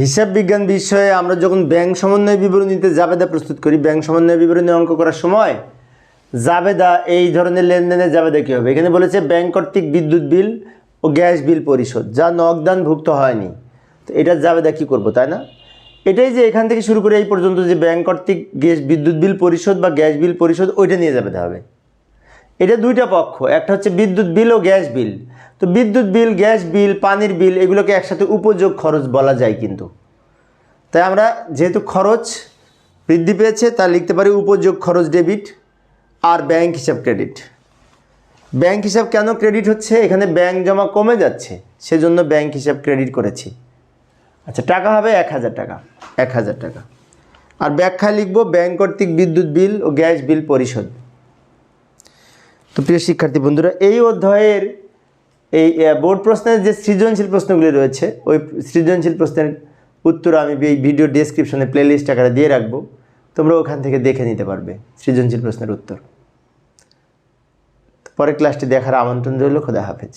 হিসাব বিজ্ঞান বিষয়ে আমরা যখন ব্যাংক সমন্বয় বিবরণীতে জাবেদা প্রস্তুত করি, ব্যাংক সমন্বয় বিবরণী অঙ্ক করার সময় জাবেদা এই ধরনের লেনদেনের জাবেদা কী হবে? এখানে বলেছে ব্যাংক কর্তৃক বিদ্যুৎ বিল ও গ্যাস বিল পরিশোধ, যা নগদানভুক্ত হয়নি। তো এটার জাবেদা কী করব, তাই না? এটাই যে এখান থেকে শুরু করে এই পর্যন্ত যে ব্যাংক কর্তৃক গ্যাস বিদ্যুৎ বিল পরিশোধ বা গ্যাস বিল পরিশোধ, ওইটা নিয়ে যাবে হবে। এটা দুইটা পক্ষ, একটা হচ্ছে বিদ্যুৎ বিল ও গ্যাস বিল। তো বিদ্যুৎ বিল, গ্যাস বিল, পানির বিল, এগুলোকে একসাথে উপযোগ খরচ বলা যায় কিন্তু। তাই আমরা যেহেতু খরচ বৃদ্ধি পেয়েছে, তা লিখতে পারি উপযোগ খরচ ডেবিট আর ব্যাংক হিসাব ক্রেডিট। ব্যাংক হিসাব কেন ক্রেডিট হচ্ছে? এখানে ব্যাংক জমা কমে যাচ্ছে, সেজন্য ব্যাংক হিসাব ক্রেডিট করেছি। আচ্ছা টাকা হবে এক হাজার টাকা, এক হাজার টাকা। আর ব্যাখ্যায় লিখব, ব্যাংক কর্তৃক বিদ্যুৎ বিল ও গ্যাস বিল পরিশোধ। তো প্রিয় শিক্ষার্থী বন্ধুরা, এই অধ্যায়ের এই বোর্ড প্রশ্নের যে সৃজনশীল প্রশ্নগুলি রয়েছে, ওই সৃজনশীল প্রশ্নের উত্তর আমি এই ভিডিও ডিসক্রিপশনে প্লেলিস্ট আকারে দিয়ে রাখব। তোমরা ওখান থেকে দেখে নিতে পারবে সৃজনশীল প্রশ্নের উত্তর। পরের ক্লাসটি দেখার আমন্ত্রণ রইল, খোদা হাফেজ।